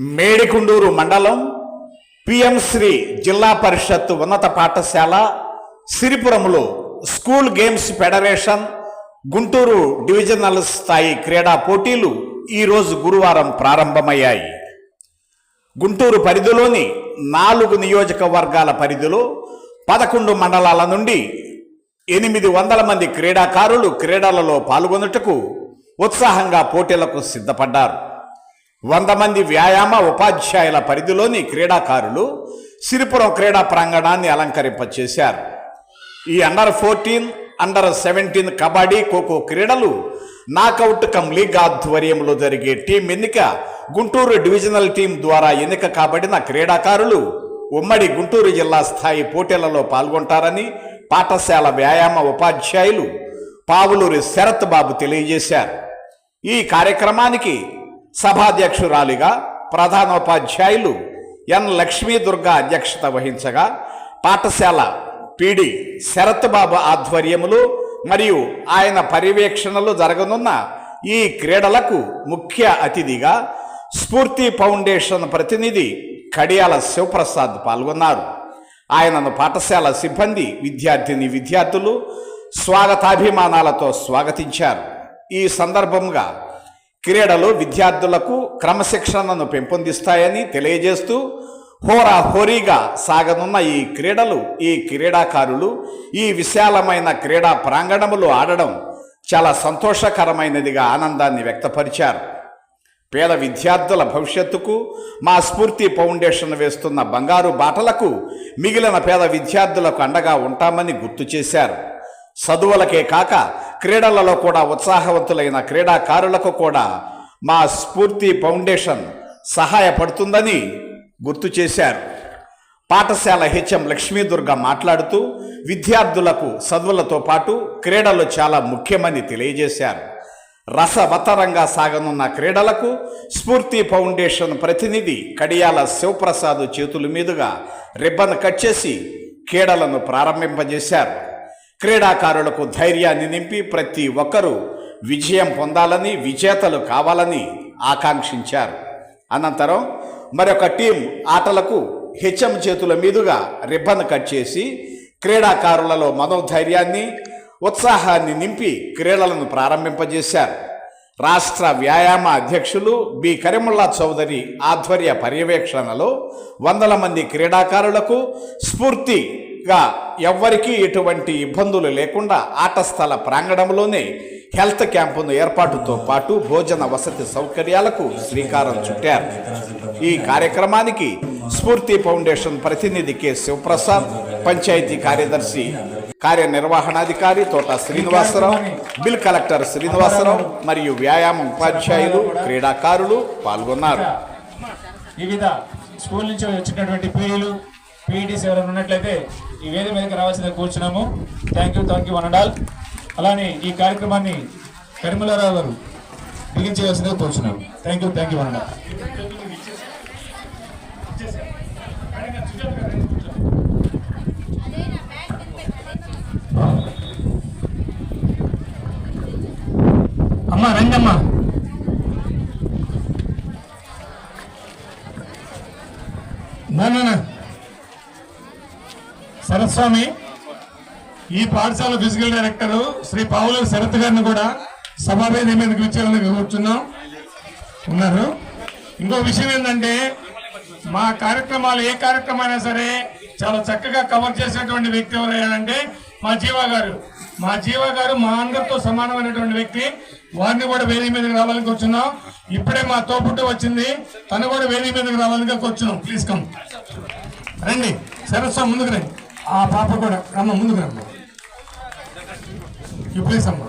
మేడికుండూరు మండలం పిఎంశ్రీ జిల్లా పరిషత్ ఉన్నత పాఠశాల సిరిపురములో school games federation Guntur divisional స్థాయి క్రీడా పోటీలు ఈరోజు గురువారం ప్రారంభమయ్యాయి. గుంటూరు పరిధిలోని నాలుగు నియోజకవర్గాల పరిధిలో పదకొండు మండలాల నుండి ఎనిమిది వందల మంది క్రీడాకారులు క్రీడలలో పాల్గొనుటకు ఉత్సాహంగా పోటీలకు సిద్ధపడ్డారు. వంద మంది వ్యాయామ ఉపాధ్యాయుల పరిధిలోని క్రీడాకారులు సిరిపురం క్రీడా ప్రాంగణాన్ని అలంకరింపచేశారు. ఈ under fourteen under seventeen kabaddi kho kho క్రీడలు నాకౌట్ కమ్ లీగ్ ఆధ్వర్యంలో జరిగే టీం ఎన్నిక గుంటూరు డివిజనల్ టీం ద్వారా ఎన్నిక కాబడిన క్రీడాకారులు ఉమ్మడి గుంటూరు జిల్లా స్థాయి పోటీలలో పాల్గొంటారని పాఠశాల వ్యాయామ ఉపాధ్యాయులు పావులూరి శరత్ బాబు తెలియజేశారు. ఈ కార్యక్రమానికి సభాధ్యక్షురాలిగా ప్రధానోపాధ్యాయులు ఎన్ లక్ష్మీ దుర్గా అధ్యక్షత వహించగా పాఠశాల పీడి శరత్ బాబు మరియు ఆయన పర్యవేక్షణలో జరగనున్న ఈ క్రీడలకు ముఖ్య అతిథిగా స్ఫూర్తి ఫౌండేషన్ ప్రతినిధి కడియాల శివప్రసాద్ పాల్గొన్నారు. ఆయనను పాఠశాల సిబ్బంది విద్యార్థిని విద్యార్థులు స్వాగతాభిమానాలతో స్వాగతించారు. ఈ సందర్భంగా క్రీడలు విద్యార్థులకు క్రమశిక్షణను పెంపొందిస్తాయని తెలియజేస్తూ హోరా హోరీగా సాగనున్న ఈ క్రీడలు ఈ క్రీడాకారులు ఈ విశాలమైన క్రీడా ప్రాంగణములు ఆడడం చాలా సంతోషకరమైనదిగా ఆనందాన్ని వ్యక్తపరిచారు. పేద విద్యార్థుల భవిష్యత్తుకు మా స్ఫూర్తి ఫౌండేషన్ వేస్తున్న బంగారు బాటలకు మిగిలిన పేద విద్యార్థులకు అండగా ఉంటామని గుర్తు చేశారు. చదువులకే కాక క్రీడలలో కూడా ఉత్సాహవంతులైన క్రీడాకారులకు కూడా మా స్ఫూర్తి ఫౌండేషన్ సహాయపడుతుందని గుర్తు చేశారు. పాఠశాల హెచ్ఎం లక్ష్మీదుర్గ మాట్లాడుతూ విద్యార్థులకు చదువులతో పాటు క్రీడలు చాలా ముఖ్యమని తెలియజేశారు. రసవతరంగా సాగనున్న క్రీడలకు స్ఫూర్తి ఫౌండేషన్ ప్రతినిధి కడియాల శివప్రసాద్ చేతుల మీదుగా రిబ్బన్ కట్ చేసి క్రీడలను ప్రారంభింపజేశారు. క్రీడాకారులకు ధైర్యాన్ని నింపి ప్రతి ఒక్కరూ విజయం పొందాలని విజేతలు కావాలని ఆకాంక్షించారు. అనంతరం మరొక టీం ఆటలకు హెచ్ఎం చేతుల మీదుగా రిబ్బన్ కట్ చేసి క్రీడాకారులలో మనోధైర్యాన్ని ఉత్సాహాన్ని నింపి క్రీడలను ప్రారంభింపజేశారు. రాష్ట్ర వ్యాయామ అధ్యక్షులు బి. కరీముల్లా చౌదరి ఆధ్వర్య పర్యవేక్షణలో వందల మంది క్రీడాకారులకు స్ఫూర్తి స్ఫూర్తిగా ఎవ్వరికీ ఎటువంటి ఇబ్బందులు లేకుండా ఆట స్థల ప్రాంగణంలోనే హెల్త్ క్యాంపును ఏర్పాటుతో పాటు భోజన వసతి సౌకర్యాలకు శ్రీకారం చుట్టారు. ఈ కార్యక్రమానికి స్ఫూర్తి ఫౌండేషన్ ప్రతినిధి కె. శివప్రసాద్ పంచాయతీ కార్యదర్శి కార్యనిర్వహణాధికారి తోట శ్రీనివాసరావు బిల్ కలెక్టర్ శ్రీనివాసరావు మరియు వ్యాయామ ఉపాధ్యాయులు క్రీడాకారులు పాల్గొన్నారు. వివిధ స్కూల్ నుంచి వచ్చినటువంటి పీఈలు పీఈటీస్ ఎవరైనా ఉన్నట్లయితే ఈ వేదిక మీదకి రావాల్సిందే కూర్చున్నాము. థ్యాంక్ యూ థ్యాంక్ యూ వనడాల్ అలానే ఈ కార్యక్రమాన్ని కరిమలారావు గారు బిగించేయాల్సిందే కూర్చున్నాము. థ్యాంక్ యూ థ్యాంక్ యూ వనడాల్ అమ్మా రండి అమ్మా స్వామి ఈ పాఠశాల ఫిజికల్ డైరెక్టర్ శ్రీ పావుల శరత్ గారిని కూడా సమావేశం మీదకి విచ్చేందుకు కూర్చున్నాం. ఉన్నారు. ఇంకో విషయం ఏంటంటే మా కార్యక్రమాలు ఏ కార్యక్రమం అయినా సరే చాలా చక్కగా కవర్ చేసేటువంటి వ్యక్తి ఎవరైనా మా జీవా గారు. మా జీవా గారు మా అందరితో సమానమైనటువంటి వ్యక్తి. వారిని కూడా వేదిక మీదకి రావాలని కూర్చున్నాం. ఇప్పుడే మా తోపుట్టు వచ్చింది. తను కూడా వేదిక మీదకి రావాలని కూర్చున్నాం. ప్లీజ్ కమ్ రండి. సరస్వ ముందుకు రండి. ఆ పాప కూడా రమ్మ ముందుకు రమ్మ. ప్లీజ్ అమ్మా.